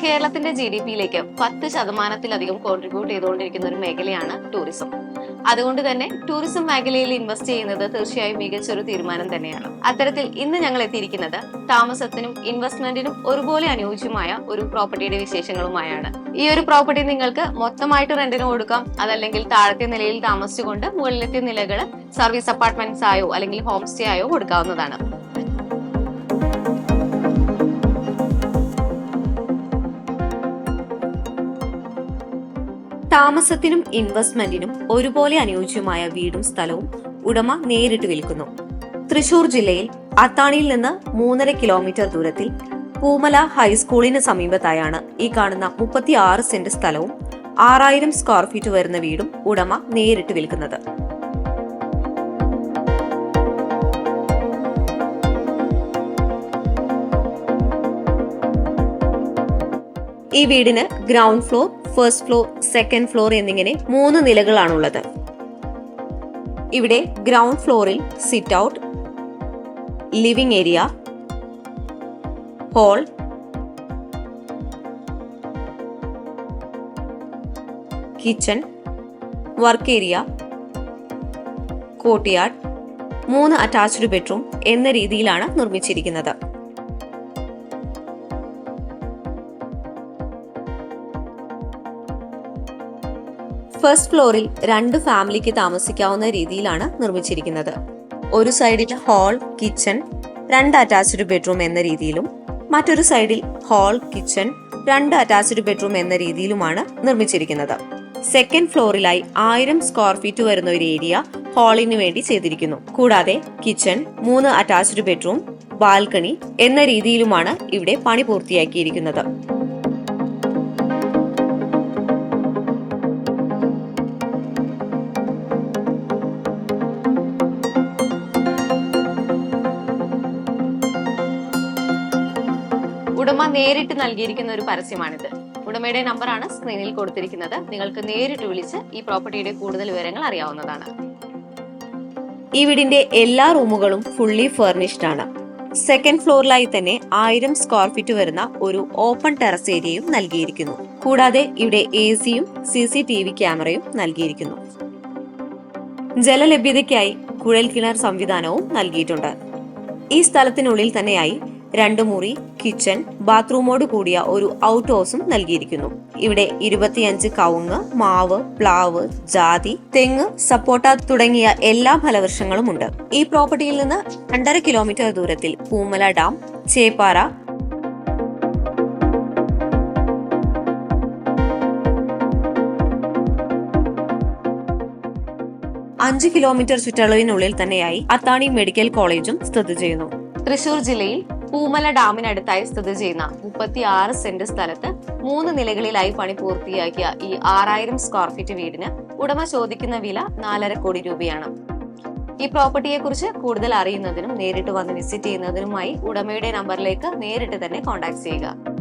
കേരളത്തിന്റെ G D പിയിലേക്ക് പത്ത് ശതമാനത്തിലധികം കോൺട്രിബ്യൂട്ട് ചെയ്തുകൊണ്ടിരിക്കുന്ന ഒരു മേഖലയാണ് ടൂറിസം അതുകൊണ്ട് തന്നെ ടൂറിസം മേഖലയിൽ ഇൻവെസ്റ്റ് ചെയ്യുന്നത് തീർച്ചയായും മികച്ചൊരു തീരുമാനം തന്നെയാണ്. അത്തരത്തിൽ ഇന്ന് ഞങ്ങൾ എത്തിയിരിക്കുന്നത് താമസത്തിനും ഇൻവെസ്റ്റ്മെന്റിനും ഒരുപോലെ അനുയോജ്യമായ ഒരു പ്രോപ്പർട്ടിയുടെ വിശേഷങ്ങളുമായാണ്. ഈ ഒരു പ്രോപ്പർട്ടി നിങ്ങൾക്ക് മൊത്തമായിട്ട് റെന്റിന് കൊടുക്കാം. അതല്ലെങ്കിൽ താഴത്തെ നിലയിൽ താമസിച്ചുകൊണ്ട് മുകളിലത്തെ നിലകൾ സർവീസ് അപ്പാർട്ട്മെന്റ്സ് ആയോ അല്ലെങ്കിൽ ഹോം സ്റ്റേ ആയോ കൊടുക്കാവുന്നതാണ്. താമസത്തിനും ഇൻവെസ്റ്റ്മെന്റിനും ഒരുപോലെ അനുയോജ്യമായ വീടും സ്ഥലവും ഉടമ നേരിട്ട് വിൽക്കുന്നു. തൃശൂർ ജില്ലയിൽ അത്താണിയിൽ നിന്ന് മൂന്നര കിലോമീറ്റർ ദൂരത്തിൽ പൂമല ഹൈസ്കൂളിന് സമീപത്തായാണ് ഈ കാണുന്ന മുപ്പത്തി ആറ് സെന്റ് സ്ഥലവും ആറായിരം സ്ക്വയർ ഫീറ്റ് വരുന്ന വീടും ഉടമ നേരിട്ട് വിൽക്കുന്നത്. ഈ വീടിന് ground floor first floor second floor എന്നിങ്ങനെ മൂന്ന് നിലകളാണുള്ളത്. ഇവിടെ ഗ്രൗണ്ട് ഫ്ലോറിൽ sit out living area hall kitchen work area courtyard മൂന്ന് അറ്റാച്ച്ഡ് ബെഡ്റൂം എന്ന രീതിയിലാണ് നിർമ്മിച്ചിരിക്കുന്നത്. ഫസ്റ്റ് ഫ്ലോറിൽ രണ്ട് ഫാമിലിക്ക് താമസിക്കാവുന്ന രീതിയിലാണ് നിർമ്മിച്ചിരിക്കുന്നത്. ഒരു സൈഡിൽ ഹാൾ കിച്ചൺ രണ്ട് അറ്റാച്ച്ഡ് ബെഡ്റൂം എന്ന രീതിയിലും മറ്റൊരു സൈഡിൽ ഹാൾ കിച്ചൺ രണ്ട് അറ്റാച്ച്ഡ് ബെഡ്റൂം എന്ന രീതിയിലുമാണ് നിർമ്മിച്ചിരിക്കുന്നത്. സെക്കൻഡ് ഫ്ലോറിലായി ആയിരം സ്ക്വയർ ഫീറ്റ് വരുന്ന ഒരു ഏരിയ ഹാളിന് വേണ്ടി ചെയ്തിരിക്കുന്നു. കൂടാതെ കിച്ചൺ മൂന്ന് അറ്റാച്ച്ഡ് ബെഡ്റൂം ബാൽക്കണി എന്ന രീതിയിലുമാണ് ഇവിടെ പണി പൂർത്തിയാക്കിയിരിക്കുന്നത്. ഉടമ നേരിട്ട് നൽകിയിരിക്കുന്ന ഒരു പരസ്യമാണിത്. ഉടമയുടെ നമ്പറാണ് സ്ക്രീനിൽ കൊടുത്തിരിക്കുന്നത്. നിങ്ങൾക്ക് നേരിട്ട് വിളിച്ച് ഈ പ്രോപ്പർട്ടിയുടെ കൂടുതൽ വിവരങ്ങൾ അറിയാവുന്നതാണ്. ഈ വീടിന്റെ എല്ലാ റൂമുകളും ഫുള്ളി ഫർണിഷ്ഡ് ആണ്. സെക്കൻഡ് ഫ്ലോറിലായി തന്നെ ആയിരം സ്ക്വയർ ഫീറ്റ് വരുന്ന ഒരു ഓപ്പൺ ടെറസ് ഏരിയയും നൽകിയിരിക്കുന്നു. കൂടാതെ ഇവിടെ എ സിയും സി സി ടി വി ക്യാമറയും നൽകിയിരിക്കുന്നു. ജലലഭ്യതയ്ക്കായി കുഴൽ കിണർ സംവിധാനവും നൽകിയിട്ടുണ്ട്. ഈ സ്ഥലത്തിനുള്ളിൽ തന്നെയായി രണ്ട് മുറി കിച്ചൺ ബാത്റൂമോട് കൂടിയ ഒരു ഔട്ട് ഹൗസും നൽകിയിരിക്കുന്നു. ഇവിടെ ഇരുപത്തിയഞ്ച് കവുങ്ങ് മാവ് പ്ലാവ് ജാതി തെങ്ങ് സപ്പോട്ട തുടങ്ങിയ എല്ലാ ഫലവൃക്ഷങ്ങളും ഉണ്ട് ഈ പ്രോപ്പർട്ടിയിൽ നിന്ന് രണ്ടര കിലോമീറ്റർ ദൂരത്തിൽ പൂമല ഡാം ചേപ്പാറ അഞ്ച് കിലോമീറ്റർ ചുറ്റളവിനുള്ളിൽ തന്നെയായി അത്താണി മെഡിക്കൽ കോളേജും സ്ഥിതി ചെയ്യുന്നു. തൃശൂർ ജില്ലയിൽ പൂമല ഡാമിനടുത്തായി സ്ഥിതി ചെയ്യുന്ന മുപ്പത്തി ആറ് സെന്റ് സ്ഥലത്ത് മൂന്ന് നിലകളിലായി പണി പൂർത്തിയാക്കിയ ഈ ആറായിരം സ്ക്വയർ ഫീറ്റ് വീടിന് ഉടമ ചോദിക്കുന്ന വില നാലര കോടി രൂപയാണ്. ഈ പ്രോപ്പർട്ടിയെ കുറിച്ച് കൂടുതൽ അറിയുന്നതിനും നേരിട്ട് വന്ന് വിസിറ്റ് ചെയ്യുന്നതിനുമായി ഉടമയുടെ നമ്പറിലേക്ക് നേരിട്ട് തന്നെ കോൺടാക്ട് ചെയ്യുക.